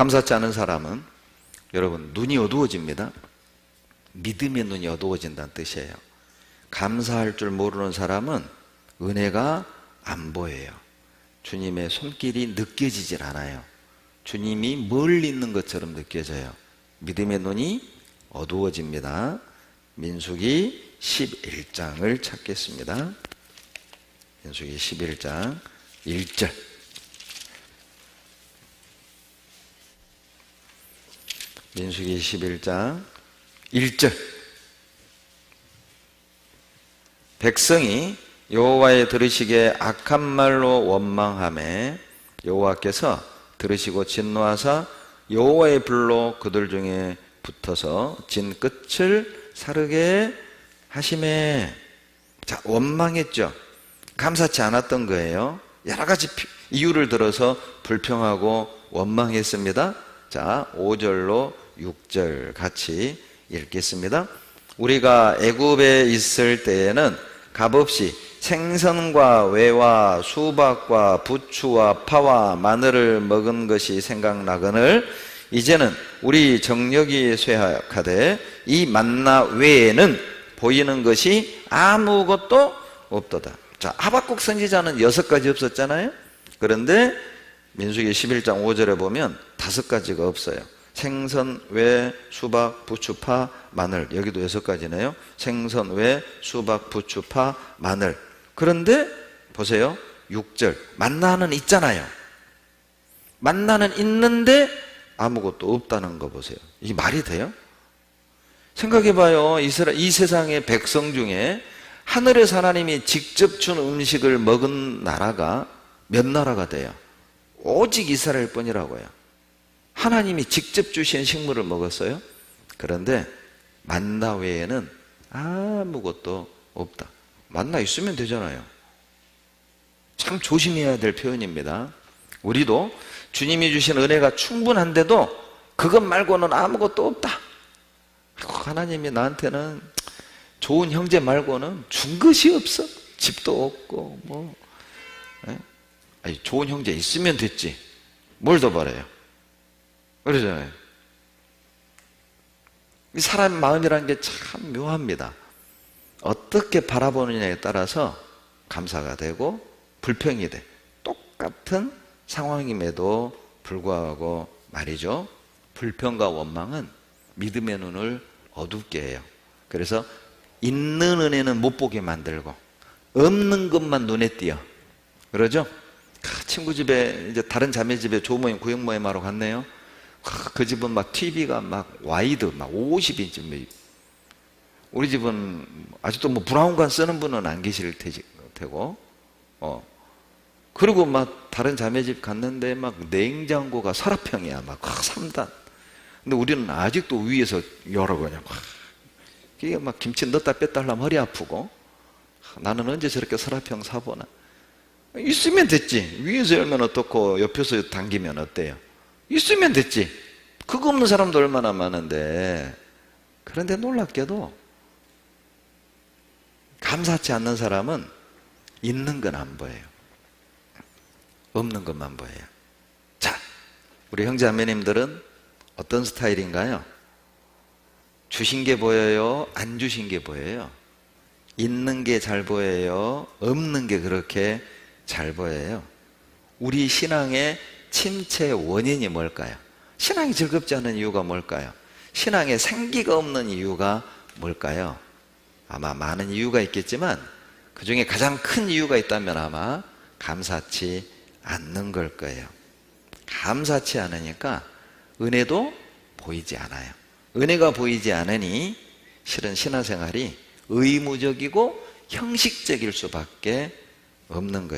감사치 않은 사람은 여러분 눈이 어두워집니다. 믿음의 눈이 어두워진다는 뜻이에요. 감사할 줄 모르는 사람은 은혜가 안 보여요. 주님의 손길이 느껴지질 않아요. 주님이 멀리 있는 것처럼 느껴져요. 믿음의 눈이 어두워집니다. 민수기 11장을 찾겠습니다. 민수기 11장 1절. 민수기 11장 1절. 백성이 여호와의 들으시기에 악한 말로 원망함에 여호와께서 들으시고 진노하사 여호와의 불로 그들 중에 붙어서 진 끝을 사르게 하심에 자 원망했죠. 감사치 않았던 거예요. 여러 가지 피- 이유를 들어서 불평하고 원망했습니다. 자, 5절로 6절 같이 읽겠습니다. 우리가 애굽에 있을 때에는 값없이 생선과 외와 수박과 부추와 파와 마늘을 먹은 것이 생각나거늘 이제는 우리 정력이 쇠약하되 이 만나 외에는 보이는 것이 아무것도 없도다. 자, 하박국 선지자는 여섯 가지 없었잖아요. 그런데 민수기 11장 5절에 보면 다섯 가지가 없어요. 생선, 외, 수박, 부추, 파, 마늘. 여기도 여섯 가지네요. 생선, 외, 수박, 부추, 파, 마늘. 그런데 보세요. 6절. 만나는 있잖아요. 만나는 있는데 아무것도 없다는 거 보세요. 이게 말이 돼요? 생각해봐요. 이스라, 이 세상의 백성 중에 하늘에서 하나님이 직접 준 음식을 먹은 나라가 몇 나라가 돼요? 오직 이스라엘 뿐이라고요. 하나님이 직접 주신 식물을 먹었어요. 그런데 만나 외에는 아무것도 없다. 만나 있으면 되잖아요. 참 조심해야 될 표현입니다. 우리도 주님이 주신 은혜가 충분한데도 그것 말고는 아무것도 없다. 하나님이 나한테는 좋은 형제 말고는 준 것이 없어. 집도 없고 뭐 예? 아니, 좋은 형제 있으면 됐지. 뭘 더 바래요? 그러잖아요. 이 사람 마음이라는 게 참 묘합니다. 어떻게 바라보느냐에 따라서 감사가 되고 불평이 돼. 똑같은 상황임에도 불구하고 말이죠. 불평과 원망은 믿음의 눈을 어둡게 해요. 그래서 있는 은혜는 못 보게 만들고 없는 것만 눈에 띄어. 그러죠? 그 친구 집에 이제 다른 자매 집에 조모임 구역 모임하러 갔네요. 그, 그 집은 막 TV가 막 와이드 막 50인치 뭐 우리 집은 아직도 뭐 브라운관 쓰는 분은 안 계실 테지- 테고. 어. 그리고 막 다른 자매 집 갔는데 막 냉장고가 서랍형이야 막 3단. 근데 우리는 아직도 위에서 열어 그냥 막 이게 막 김치 넣었다 뺐다 하려면 허리 아프고. 나는 언제 저렇게 서랍형 사보나? 있으면 됐지. 위에서 열면 어떻고 옆에서 당기면 어때요 있으면 됐지 그거 없는 사람도 얼마나 많은데 그런데 놀랍게도 감사치 않는 사람은 있는 건 안 보여요. 없는 것만 보여요. 자, 우리 형제 자매님들은 어떤 스타일인가요? 주신 게 보여요? 안 주신 게 보여요? 있는 게 잘 보여요? 없는 게 그렇게 잘 보여요? 우리 신앙의 침체 원인이 뭘까요? 신앙이 즐겁지 않은 이유가 뭘까요? 신앙에 생기가 없는 이유가 뭘까요? 아마 많은 이유가 있겠지만 그 중에 가장 큰 이유가 있다면 아마 감사치 않는 걸 거예요. 감사치 않으니까 은혜도 보이지 않아요. 은혜가 보이지 않으니 실은 신앙생활이 의무적이고 형식적일 수밖에 없는 거예요.